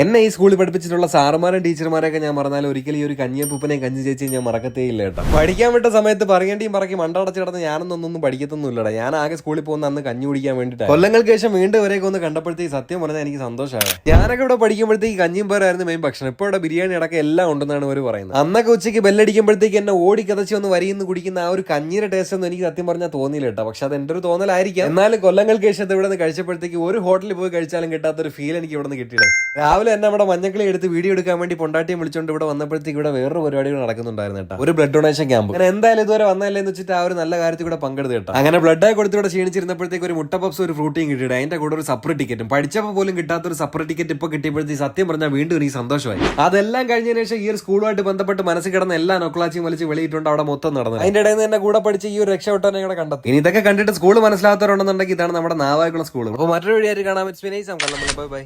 എന്നെ ഈ സ്കൂളിൽ പഠിപ്പിച്ചിട്ടുള്ള സാറുമാരും ടീച്ചർമാരെയൊക്കെ ഞാൻ മറന്നാലും ഒരിക്കലും ഈ ഒരു കഞ്ഞിയപ്പൂപ്പനെയും കഞ്ഞി ചേച്ചി ഞാൻ മറക്കത്തേ ഇല്ല കേട്ടോ. പഠിക്കാൻ വിട്ട സമയത്ത് പറയേണ്ടിയും പറക്കി മണ്ടടച്ച് കിടന്ന് ഞാനൊന്നും പഠിക്കത്തൊന്നുമില്ലടാ. ഞാൻ ആകെ സ്കൂളിൽ പോകുന്ന അന്ന് കഞ്ഞി കുടിക്കാൻ വേണ്ടിയിട്ട് കൊല്ലങ്ങൾക്ക് ശേഷം വീണ്ടും വരെയൊക്കെ ഒന്ന് കണ്ടപ്പോഴത്തേക്ക് സത്യം പറഞ്ഞാൽ എനിക്ക് സന്തോഷമാണ്. ഞാനൊക്കെ ഇവിടെ പഠിക്കുമ്പോഴത്തേക്ക് കഞ്ഞിയും പേരായിരുന്നു മെയിൻ ഭക്ഷണം. ഇപ്പോൾ ഇവിടെ ബിരിയാണി അടക്കം എല്ലാം ഉണ്ടെന്നാണ് ഇവർ പറയുന്നത്. അന്നൊക്കെ ഉച്ചയ്ക്ക് ബെല്ലടിക്കുമ്പോഴത്തേക്ക് എന്നെ ഓടി കതച്ച് ഒന്ന് വരിയെന്ന് കുടിക്കുന്ന ആ ഒരു കഞ്ഞിയുടെ ടേസ്റ്റ് ഒന്നും എനിക്ക് സത്യം പറഞ്ഞാൽ തോന്നിയില്ല കേട്ടോ. പക്ഷെ അത് എന്റെ ഒരു തോന്നലായിരിക്കാം. എന്നാലും കൊല്ലങ്ങൾക്ക് ശേഷം ഇവിടെ നിന്ന് കഴിച്ചപ്പോഴത്തേക്ക് ഒരു ഹോട്ടലിൽ പോയി കഴിച്ചാലും കിട്ടാത്ത ഒരു ഫീൽ എനിക്ക് ഇവിടെ നിന്ന് കിട്ടിയത് രാവിലെ തന്നെ നമ്മുടെ മഞ്ഞക്കിളി എടുത്ത് വീഡിയോ എടുക്കാൻ വേണ്ടി പൊണ്ടാട്ടിയും വിളിച്ചോണ്ട് ഇവിടെ വന്നപ്പോഴത്തേക്ക് ഇവിടെ വേറൊരു പരിപാടികൾ നടക്കുന്നുണ്ടായിരുന്നു കേട്ടോ. ഒരു ബ്ലഡ് ഡൊണേഷൻ ക്യാമ്പ് അങ്ങനെ എന്തായാലും ഇതുവരെ വന്നല്ലേ എന്ന് വെച്ചിട്ട് ആ ഒരു നല്ല കാര്യത്തിൽ കൂടെ പങ്കെടുത്ത് കേട്ടോ. അങ്ങനെ ബ്ലഡ് ആയി കൊടുത്ത് ഇവിടെ ക്ഷീണിച്ചിരുന്നപ്പോഴത്തേക്ക് ഒരു മുട്ട പപ്സ് ഒരു ഫ്രൂട്ടിയും കിട്ടിയിട്ട് അതിന്റെ കൂടെ ഒരു സെപ്പറേറ്റ് ടിക്കറ്റും പഠിച്ചപ്പോൾ പോലും കിട്ടാത്ത ഒരു സെപ്പറേറ്റ് ടിക്കറ്റ് ഇപ്പൊ കിട്ടിയപ്പോഴത്തേക്ക് സത്യം പറഞ്ഞാൽ വീണ്ടും എനിക്ക് സന്തോഷമായി. അതെല്ലാം കഴിഞ്ഞതിന് ശേഷം ഈ ഒരു സ്കൂളുമായിട്ട് ബന്ധപ്പെട്ട് മനസ്സിൽ കിടന്ന എല്ലാ നൊക്കളാച്ചിയും വലിച്ച് വെളിയിട്ടുണ്ട് അവിടെ മൊത്തം നടന്നത്. അതിന്റെ ഇടയിൽ നിന്ന് എന്നെ കൂടെ പഠിച്ച് ഈ ഒരു രക്ഷപ്പെട്ടവനെ കൂടെ കണ്ടെത്തി. ഇനി ഇതൊക്കെ കണ്ടിട്ട് സ്കൂൾ മനസ്സിലാത്തവരുണ്ടെന്നുണ്ടെങ്കിൽ ഇതാണ് നമ്മുടെ നാവായിക്കുള്ള സ്കൂൾ അപ്പോൾ മറ്റൊരു വഴിയായിട്ട് കാണാൻ ബൈ ബൈ